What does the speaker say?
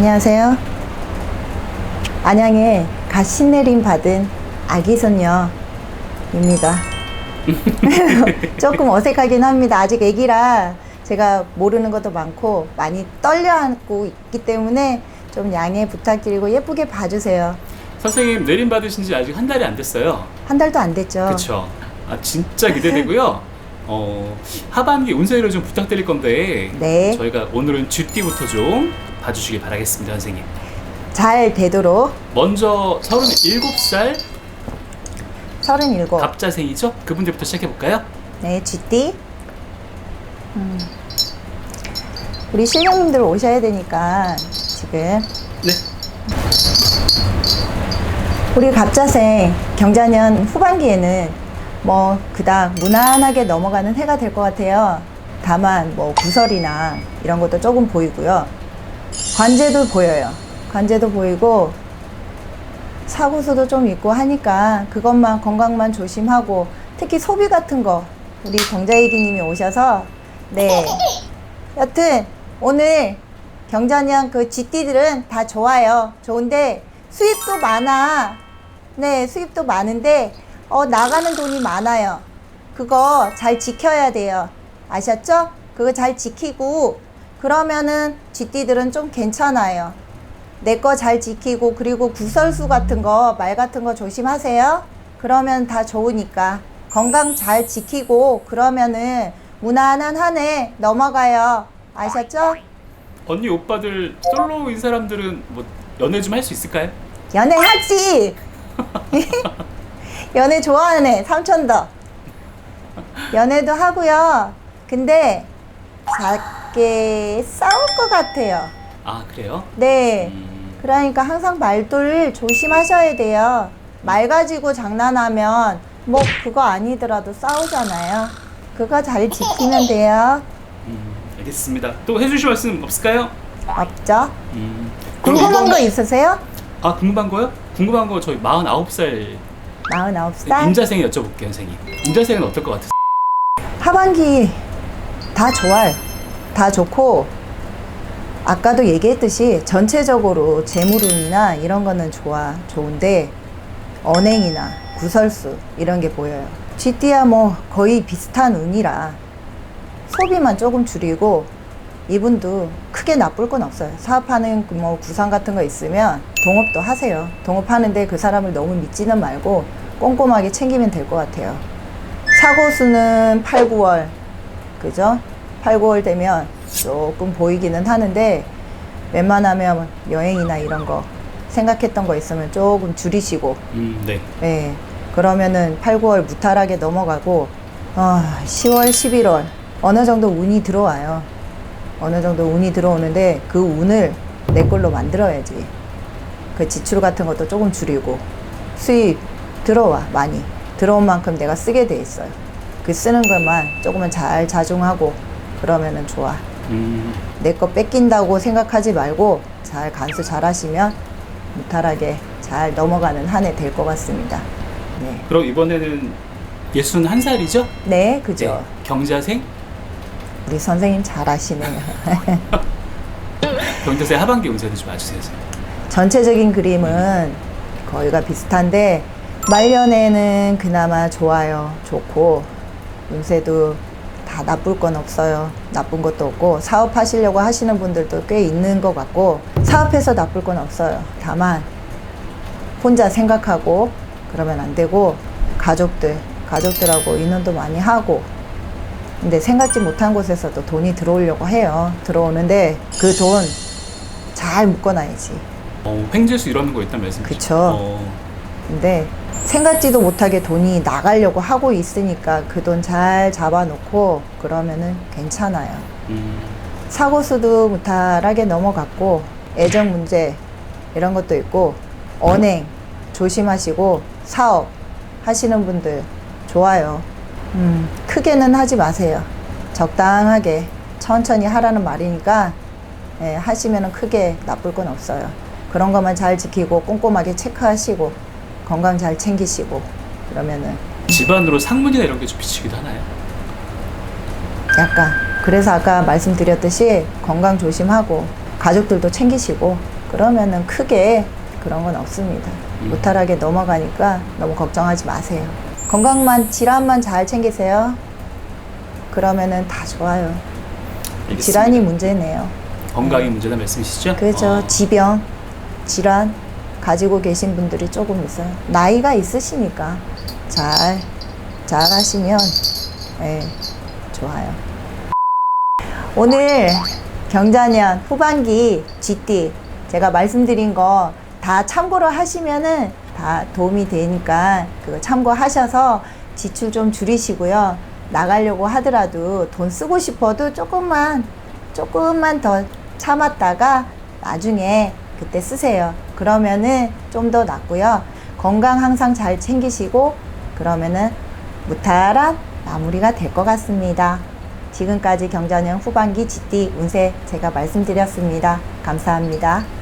안녕하세요. 안양에 갓 신내림 받은 아기 손녀입니다. 조금 어색하긴 합니다. 아직 아기라 제가 모르는 것도 많고 많이 떨려하고 있기 때문에 좀 양해 부탁드리고 예쁘게 봐주세요. 선생님 내림 받으신 지 아직 한 달이 안 됐어요. 한 달도 안 됐죠. 그렇죠. 아 진짜 기대되고요. 어 하반기 운세를 좀 부탁드릴 건데 네. 저희가 오늘은 쥐띠부터 좀 봐주시기 바라겠습니다, 선생님. 잘 되도록 먼저 37살 37. 갑자생이죠? 그분들부터 시작해 볼까요? 네, 쥐띠. 음. 우리 실령님들 오셔야 되니까 지금 네. 우리 갑자생 경자년 후반기에는 뭐 그닥 무난하게 넘어가는 해가 될 것 같아요. 다만 뭐 구설이나 이런 것도 조금 보이고요. 관제도 보여요. 관제도 보이고 사고수도 좀 있고 하니까 그것만 건강만 조심하고 특히 소비 같은 거 우리 경자이기님이 오셔서 네 여튼 오늘 경자년 그 쥐띠들은 다 좋아요 좋은데 수입도 많아 네 수입도 많은데 어 나가는 돈이 많아요 그거 잘 지켜야 돼요 아셨죠? 그거 잘 지키고 그러면은 쥐띠들은 좀 괜찮아요 내 거 잘 지키고 그리고 구설수 같은 거 말 같은 거 조심하세요. 그러면 다 좋으니까 건강 잘 지키고 그러면은 무난한 한 해 넘어가요. 아셨죠? 언니 오빠들 솔로인 사람들은 뭐 연애 좀 할 수 있을까요? 연애하지. 연애 좋아하네 삼촌도. 연애도 하고요. 근데 작게 싸울 것 같아요. 아 그래요? 네. 음, 그러니까 항상 말돌 조심하셔야 돼요. 말 가지고 장난하면 뭐 그거 아니더라도 싸우잖아요. 그거 잘 지키면 돼요. 음, 알겠습니다. 또 해주실 말씀 없을까요? 없죠? 음, 그럼 궁금한 이번- 거 있으세요? 아 궁금한 거요? 궁금한 거 저희 49살 49살? 임자생이 여쭤볼게요, 선생님. 임자생은 어떨 것 같으세요? 하반기 다 좋아요. 다 좋고 아까도 얘기했듯이 전체적으로 재물운이나 이런 거는 좋아 좋은데 언행이나 구설수 이런 게 보여요. 쥐띠야 뭐 거의 비슷한 운이라 소비만 조금 줄이고 이분도 크게 나쁠 건 없어요. 사업하는 그뭐 구상 같은 거 있으면 동업도 하세요. 동업하는데 그 사람을 너무 믿지는 말고 꼼꼼하게 챙기면 될 것 같아요. 사고 수는 8, 9월 그죠? 8, 9월 되면 조금 보이기는 하는데 웬만하면 여행이나 이런 거 생각했던 거 있으면 조금 줄이시고 음, 네. 예. 그러면은 8, 9월 무탈하게 넘어가고 아, 10월, 11월 어느 정도 운이 들어와요. 어느 정도 운이 들어오는데 그 운을 내 걸로 만들어야지. 그 지출 같은 것도 조금 줄이고 수입 들어와 많이 들어온 만큼 내가 쓰게 돼 있어요. 그 쓰는 것만 조금은 잘 자중하고 그러면은 좋아. 음, 내거 뺏긴다고 생각하지 말고 잘 간수 잘 하시면 무탈하게 잘 넘어가는 한 해 될 것 같습니다. 네. 그럼 이번에는 61살이죠? 네, 그죠. 경자생? 우리 선생님 잘 아시네요. 경자생 하반기 운세는 좀 선생님. 전체적인 그림은 거의가 비슷한데 말년에는 그나마 좋아요. 좋고 운세도 다 나쁠 건 없어요. 나쁜 것도 없고 사업하시려고 하시는 분들도 꽤 있는 것 같고 사업해서 나쁠 건 없어요. 다만 혼자 생각하고 그러면 안 되고 가족들 가족들하고 인연도 많이 하고 근데 생각지 못한 곳에서도 돈이 들어오려고 해요. 들어오는데 그 돈 잘 묶어놔야지. 어, 횡재수 이러는 거 있단 말씀이죠? 그쵸. 어, 근데 생각지도 못하게 돈이 나가려고 하고 있으니까 그 돈 잘 잡아놓고 그러면은 괜찮아요. 음, 사고수도 무탈하게 넘어갔고 애정 문제 이런 것도 있고 언행 조심하시고 사업 하시는 분들 좋아요. 음, 크게는 하지 마세요. 적당하게 천천히 하라는 말이니까 예, 하시면은 크게 나쁠 건 없어요. 그런 것만 잘 지키고 꼼꼼하게 체크하시고 건강 잘 챙기시고 그러면은 집안으로 상문이나 이런 게 좀 비치기도 하나요? 약간 그래서 아까 말씀드렸듯이 건강 조심하고 가족들도 챙기시고 그러면은 크게 그런 건 없습니다. 음. 무탈하게 넘어가니까 너무 걱정하지 마세요. 건강만 질환만 잘 챙기세요. 그러면은 다 좋아요. 알겠습니다. 질환이 문제네요. 건강이 문제다 말씀이시죠? 그렇죠. 어, 지병, 질환 가지고 계신 분들이 조금 있어요. 나이가 있으시니까 잘, 잘 하시면, 예, 좋아요. 오늘 경자년 후반기 GT 제가 말씀드린 거 다 참고로 하시면은 다 도움이 되니까 그거 참고하셔서 지출 좀 줄이시고요. 나가려고 하더라도 돈 쓰고 싶어도 조금만 조금만 더 참았다가 나중에 그때 쓰세요. 그러면은 좀 더 낫고요. 건강 항상 잘 챙기시고 그러면은 무탈한 마무리가 될 것 같습니다. 지금까지 경자년 후반기 GT 운세 제가 말씀드렸습니다. 감사합니다.